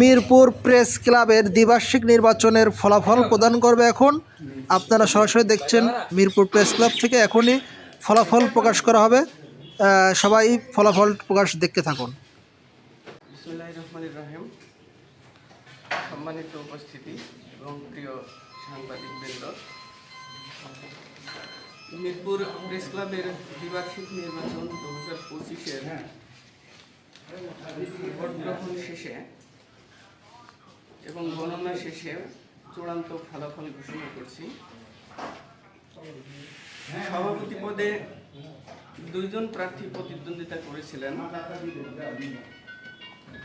Mirpur press ক্লাবের দ্বিবার্ষিক নির্বাচনের ফলাফল প্রদান করবে এখন। আপনারা সরাসরি দেখছেন মিরপুর প্রেস ক্লাব থেকে এখনই ফলাফল প্রকাশ করা হবে। সবাই ফলাফল প্রকাশ দেখতে থাকুন। সম্মানিত উপস্থিতি এবং প্রিয় সাংবাদিক বৃন্দ মিরপুর প্রেস ক্লাবের দ্বিবার্ষিক নির্বাচন দু হাজার পঁচিশের ভোট গ্রহণ শেষে এবং গণনা শেষে চূড়ান্ত ফলাফল ঘোষণা করছি। সভাপতি পদে দুইজন প্রার্থী প্রতিদ্বন্দ্বিতা করেছিলেন।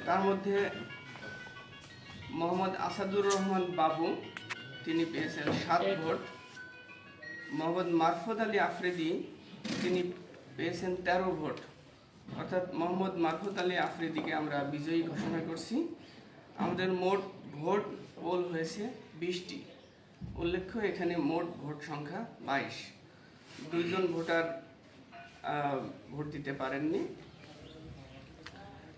তার মধ্যে মোহাম্মদ আসাদুর রহমান বাবু, তিনি পেয়েছেন সাত ভোট। মোহাম্মদ মারফত আলী আফ্রিদি, তিনি পেয়েছেন তেরো ভোট। অর্থাৎ মোহাম্মদ মারফত আলী আফ্রিদিকে আমরা বিজয়ী ঘোষণা করছি। আমাদের মোট ভোট পোল হয়েছে বিশটি। উল্লেখ্য, এখানে মোট ভোট সংখ্যা বাইশ। দুইজন ভোটার ভোট দিতে পারেননি।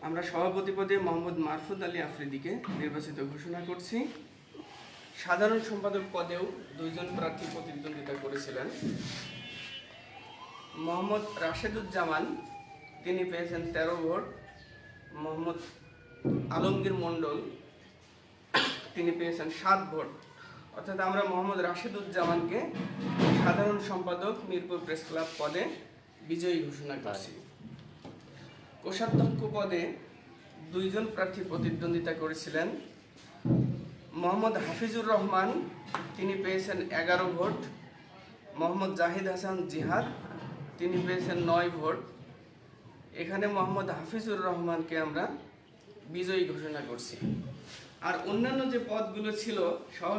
আমরা সভাপতি পদে মোহাম্মদ মারফুদ আলী আফ্রিদিকে নির্বাচিত ঘোষণা করছি। সাধারণ সম্পাদক পদেও দুইজন প্রার্থী প্রতিদ্বন্দ্বিতা করেছিলেন। মোহাম্মদ রাশেদুজ্জামান, তিনি পেয়েছেন তেরো ভোট। মোহাম্মদ আলমগীর মণ্ডল তিনি পেয়েছেন সাত ভোট। অর্থাৎ আমরা মোহাম্মদ রাশেদুজ্জামানকে সাধারণ সম্পাদক মিরপুর প্রেস ক্লাব পদে বিজয়ী ঘোষণা করছি। কোষাধ্যক্ষ পদে দুইজন প্রার্থী প্রতিদ্বন্দ্বিতা করেছিলেন মোহাম্মদ হাফিজুর রহমান তিনি পেয়েছেন এগারো ভোট। মোহাম্মদ জাহিদ হাসান জিহাদ তিনি পেয়েছেন নয় ভোট। এখানে মোহাম্মদ হাফিজুর রহমানকে আমরা বিজয়ী ঘোষণা করছি। আর অন্যান্য যে পদগুলো ছিল সহ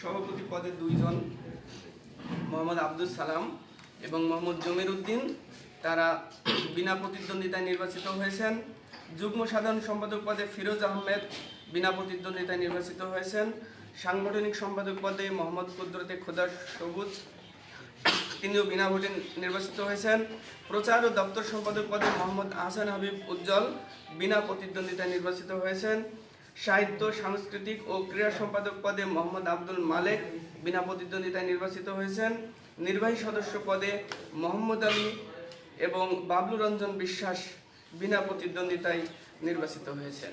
সভাপতি পদে দুইজন, মোহাম্মদ আব্দুল সালাম এবং মোহাম্মদ জমির উদ্দিন, তারা বিনা প্রতিদ্বন্দ্বিতায় নির্বাচিত হয়েছেন। যুগ্ম সাধারণ সম্পাদক পদে ফিরোজ আহমেদ বিনা প্রতিদ্বন্দ্বিতায় নির্বাচিত হয়েছেন। সাংগঠনিক সম্পাদক পদে মোহাম্মদ কুদরতে খোদা সবুজ। তিনিও বিনা ভোটে নির্বাচিত হয়েছেন প্রচার ও দপ্তর সম্পাদক পদে মোহাম্মদ আহসান হাবিব উজ্জ্বল। বিনা প্রতিদ্বন্দ্বিতায় নির্বাচিত হয়েছেন সাহিত্য, সাংস্কৃতিক ও ক্রীড়া সম্পাদক পদে মোহাম্মদ আব্দুল মালেক। বিনা প্রতিদ্বন্দ্বিতায় নির্বাচিত হয়েছেন নির্বাহী সদস্য পদে মোহাম্মদ আলী এবং বাবলু রঞ্জন বিশ্বাস বিনা প্রতিদ্বন্দ্বিতায় নির্বাচিত হয়েছেন।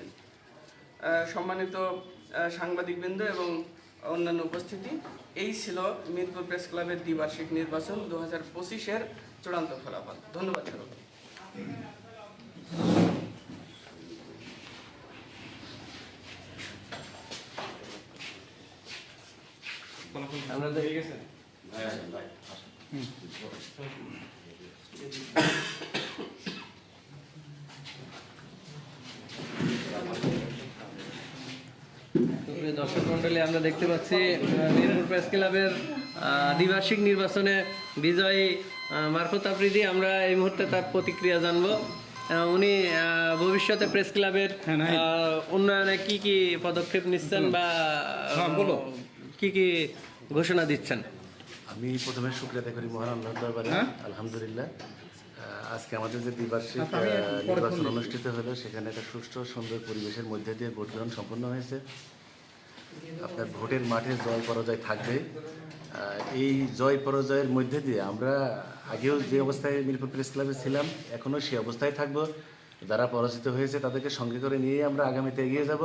সম্মানিত সাংবাদিকবৃন্দ এবং অন্যান্য উপস্থিতি। এই ছিল মিরপুর প্রেস ক্লাবের দ্বিবার্ষিক নির্বাচন দু হাজার পঁচিশের চূড়ান্ত ফলাফল। ধন্যবাদ সবাইকে। আমরা দেখে হয়ে দর্শক মন্ডলী আমরা দেখতে পাচ্ছি মিরপুর প্রেস ক্লাবের দ্বিবার্ষিক নির্বাচনে বিজয়ী মারফত আফ্রিদি। আমরা এই মুহূর্তে তার প্রতিক্রিয়া জানব। উনি ভবিষ্যতে প্রেস ক্লাবের আহ, উন্নয়নে কি কি পদক্ষেপ নিচ্ছেন বা কি কি ঘোষণা দিচ্ছেন? আমি প্রথমে শুক্রিয়া করি মহান আল্লাহ দরবারে। আলহামদুলিল্লাহ। আজকে আমাদের যে দ্বিবার্ষিক নির্বাচন অনুষ্ঠিত হলো সেখানে একটা সুষ্ঠু সুন্দর পরিবেশের মধ্যে দিয়ে ভোট গ্রহণ সম্পন্ন হয়েছে। আপনার ভোটের মাঠে জয় পরাজয় থাকবে। এই জয় পরাজয়ের মধ্যে দিয়ে আমরা আগেও যে অবস্থায় মিরপুর প্রেস ক্লাবে ছিলাম এখনও সেই অবস্থায় থাকব। যারা পরাজিত হয়েছে তাদেরকে সঙ্গে করে নিয়ে আমরা আগামীতে এগিয়ে যাব।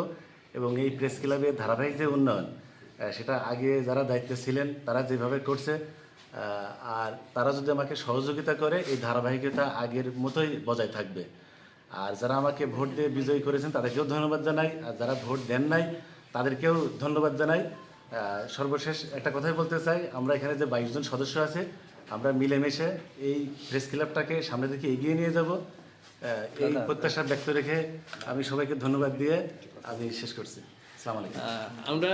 এবং এই প্রেস ক্লাবের ধারাবাহিক যে উন্নয়ন সেটা আগে যারা দায়িত্বে ছিলেন তারা যেভাবে করছে আর তারা যদি আমাকে সহযোগিতা করে এই ধারাবাহিকতা আগের মতোই বজায় থাকবে। আর যারা আমাকে ভোট দিয়ে বিজয়ী করেছেন তাদেরকেও ধন্যবাদ জানাই। আর যারা ভোট দেন নাই তাদেরকেও ধন্যবাদ জানাই। সর্বশেষ একটা কথাই বলতে চাই আমরা এখানে যে বাইশ জন সদস্য আছে আমরা মিলেমিশে এই প্রেস ক্লাবটাকে সামনের দিকে এগিয়ে নিয়ে যাব। এই প্রত্যাশা ব্যক্ত রেখে আমি সবাইকে ধন্যবাদ দিয়ে আমি শেষ করছি। আসসালামু আলাইকুম। আহ, আমরা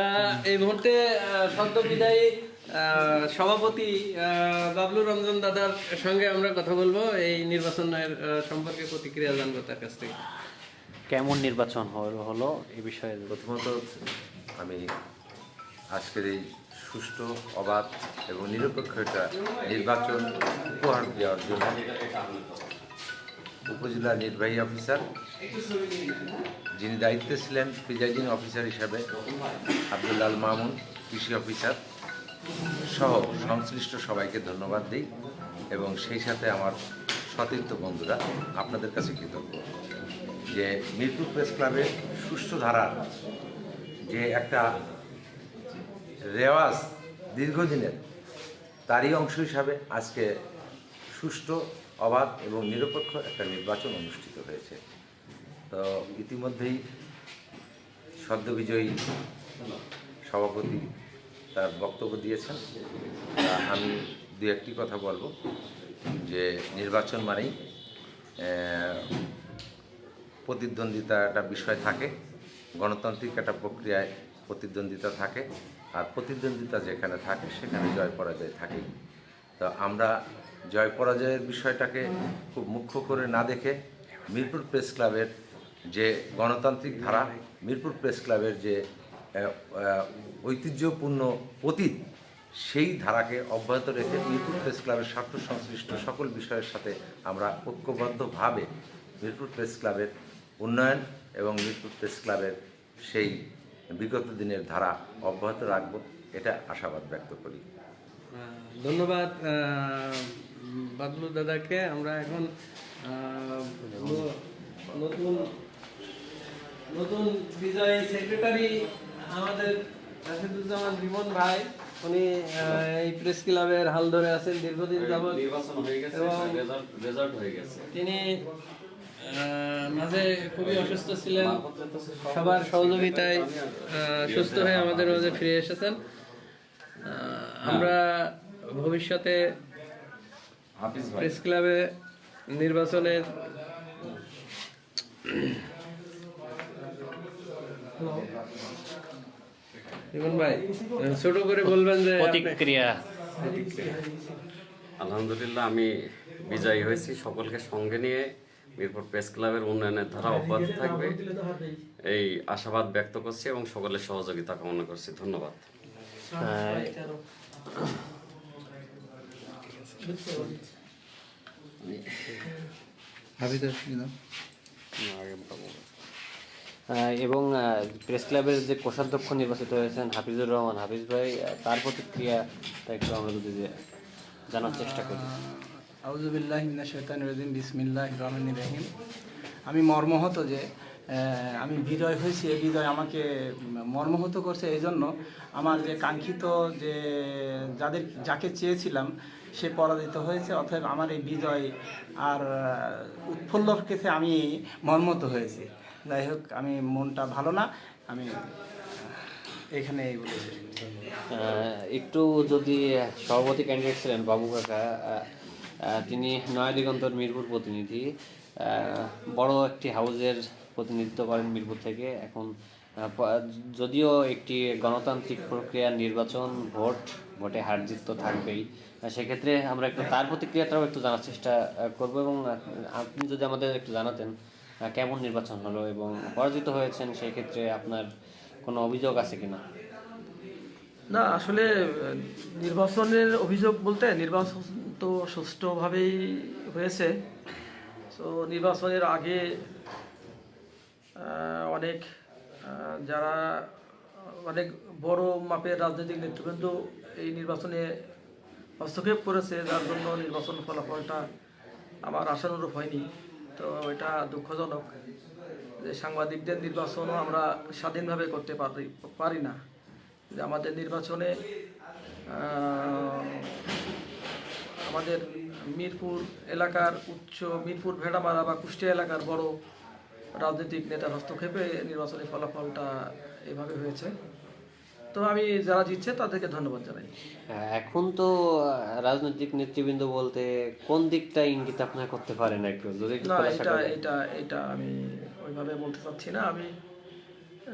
এই মুহূর্তে সদ্য বিদায়ী সভাপতি বাবলু রঞ্জন দাদার সঙ্গে আমরা কথা বলব এই নির্বাচনের সম্পর্কে প্রতিক্রিয়া জানব তার কাছ থেকে। কেমন নির্বাচন হলো হলো এই বিষয়ে? প্রথমত আমি আজকের এই সুষ্ঠু অবাধ এবং নিরপেক্ষ একটা নির্বাচন উপহার দেওয়ার জন্য উপজেলা নির্বাহী অফিসার যিনি দায়িত্বে ছিলেন প্রিজাইডিং অফিসার হিসাবে আব্দুল্লাল মামুন কৃষি অফিসার। সহ সংশ্লিষ্ট সবাইকে ধন্যবাদ দিই এবং সেই সাথে আমার সতীর্থ বন্ধুরা আপনাদের কাছে কৃতজ্ঞ যে মিরপুর প্রেস ক্লাবের সুষ্ঠু ধারার যে একটা রেওয়াজ দীর্ঘদিনের, তারই অংশ হিসাবে আজকে সুষ্ঠু, অবাধ এবং নিরপেক্ষ একটা নির্বাচন অনুষ্ঠিত হয়েছে। তো ইতিমধ্যেই সদ্য বিজয়ী সভাপতি তার বক্তব্য দিয়েছেন। আমি দু একটি কথা বলব। যে নির্বাচন মানেই প্রতিদ্বন্দ্বিতা একটা বিষয় থাকে, গণতান্ত্রিক একটা প্রক্রিয়ায় প্রতিদ্বন্দ্বিতা থাকে, আর প্রতিদ্বন্দ্বিতা যেখানে থাকে, সেখানে জয় পরাজয় থাকে তো আমরা জয় পরাজয়ের বিষয়টাকে খুব মুখ্য করে না দেখে মিরপুর প্রেস ক্লাবের যে গণতান্ত্রিক ধারা, মিরপুর প্রেস ক্লাবের যে ঐতিহ্যপূর্ণ অতীত, সেই ধারাকে অব্যাহত রেখে মিরপুর প্রেস ক্লাবের স্বার্থ সংশ্লিষ্ট সকল বিষয়ের সাথে আমরা ঐক্যবদ্ধভাবে মিরপুর প্রেস ক্লাবের উন্নয়ন এবং মিরপুর প্রেস ক্লাবের সেই বিগত দিনের ধারা অব্যাহত রাখব, এটা আশাবাদ ব্যক্ত করি। ধন্যবাদ বাদলু দাদাকে। আমরা এখন নতুন নতুন বিজয় সেক্রেটারি আমাদের রাশিদুজ্জামান রিমন ভাই উনি এই প্রেস ক্লাবের হাল ধরে আছেন দীর্ঘদিন যাবৎ। নির্বাচন হয়ে গেছে রেজাল্ট রেজাল্ট হয়ে গেছে। তিনি মাঝে খুবই অসুস্থ ছিলেন। সবার সহযোগিতায় সুস্থ হয়ে আমাদের মাঝে ফিরে এসেছেন। আহ, আমরা ভবিষ্যতে প্রেস ক্লাবে নির্বাচনের রিমন ভাই ছোট করে বলবেন যে প্রতিক্রিয়া। আলহামদুলিল্লাহ আমি বিজয়ী হয়েছি। সকলকে সঙ্গে নিয়ে মিরপুর প্রেস ক্লাবের উন্নয়নের ধারা অব্যাহত থাকবে। এই আশাবাদ ব্যক্ত করছি এবং সকলের সহযোগিতা কামনা করছি। ধন্যবাদ। আহ, এবং প্রেস ক্লাবের যে কোষাধ্যক্ষ নির্বাচিত হয়েছেন হাফিজুর রহমান, হাফিজ ভাই তার প্রতিক্রিয়াটা একটু আমরা যদি জানার চেষ্টা করি। আউজুবিল্লাহ শৈতান রজিম বিসমিল্লাহ রহমান রহিম। আমি মর্মহত যে আমি বিজয় হয়েছি, এই বিজয় আমাকে মর্মহত করছে এই জন্য আমার যে কাঙ্ক্ষিত যে, যাদের, যাকে চেয়েছিলাম, সে পরাজিত হয়েছে, অতএব আমার এই বিজয় আর উৎফুল্লর কেসে আমি মর্মত হয়েছি। যাই হোক, আমি মনটা ভালো না, আমি এখানে একটু যদি সভাপতি ক্যান্ডিডেট ছিলেন বাবু কাকা তিনি নয়া দিগন্তর মিরপুর প্রতিনিধি বড় একটি হাউজের প্রতিনিধিত্ব করেন মিরপুর থেকে। এখন যদিও একটি গণতান্ত্রিক প্রক্রিয়া, নির্বাচন, ভোট, ভোটে হার জিত তো থাকবেই। সেক্ষেত্রে আমরা একটু তার প্রতিক্রিয়াটাও একটু জানার চেষ্টা করব এবং আপনি যদি আমাদের একটু জানাতেন কেমন নির্বাচন হলো এবং পরাজিত হয়েছেন, সেই ক্ষেত্রে আপনার কোনো অভিযোগ আছে কিনা? না, আসলে নির্বাচনের অভিযোগ বলতে নির্বাচন তো সুষ্ঠুভাবেই হয়েছে। তো নির্বাচনের আগে অনেক যারা, অনেক বড় মাপের রাজনৈতিক নেতৃবৃন্দ এই নির্বাচনে হস্তক্ষেপ করেছে, যার জন্য নির্বাচন ফলাফলটা আমার আশানুরূপ হয়নি। তো এটা দুঃখজনক যে সাংবাদিকদের নির্বাচনও আমরা স্বাধীনভাবে করতে পারি পারি না। যে আমাদের নির্বাচনে আমাদের মিরপুর এলাকার উচ্চ, মিরপুর ভেড়ামারা বা কুষ্টিয়া এলাকার বড় রাজনৈতিক নেতার হস্তক্ষেপে নির্বাচনী ফলাফলটা এভাবে হয়েছে। তো আমি যারা জিতছে তাদেরকে ধন্যবাদ জানাই। হ্যাঁ, এখন তো রাজনৈতিক নেতৃবৃন্দ বলতে কোন দিকটা ইঙ্গিত আপনার করতে পারেন একটু? যদি না এটা এটা এটা আমি ওইভাবে বলতে চাচ্ছি না। আমি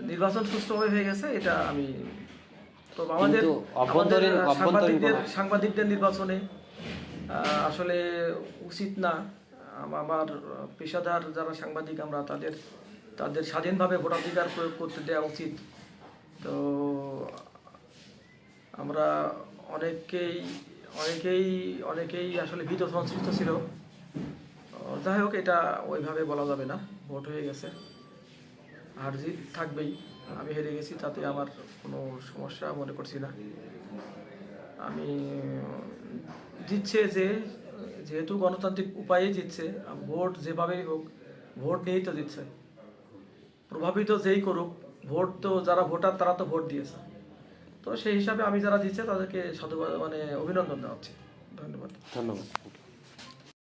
নির্বাচন সুষ্ঠুভাবে হয়ে গেছে এটা আমি তো আমাদের অভ্যন্তরীণ- সাংবাদিকদের সাংবাদিকদের নির্বাচনে আসলে উচিত না। আমার পেশাদার যারা সাংবাদিক আমরা তাদের তাদের স্বাধীনভাবে ভোটাধিকার প্রয়োগ করতে দেওয়া উচিত। তো, আমরা অনেকেই অনেকেই অনেকেই আসলে ভীত সংশ্লিষ্ট ছিল যাই হোক, এটা ওইভাবে বলা যাবে না। ভোট হয়ে গেছে। হার জিত থাকবেই। আমি হেরে গেছি, তাতে আমার কোনো সমস্যা মনে করছি না। আমি জিতছে যে, যেহেতু গণতান্ত্রিক উপায়ে জিতছে, ভোট যেভাবেই হোক, ভোট নিয়েই তো জিতছে। প্রভাবিত যেই করুক ভোট তো যারা ভোটার, তারা তো ভোট দিয়েছে। তো সেই হিসাবে আমি যারা দিচ্ছে তাদেরকে সাধুবাদ মানে অভিনন্দন জানাচ্ছি। ধন্যবাদ। ধন্যবাদ।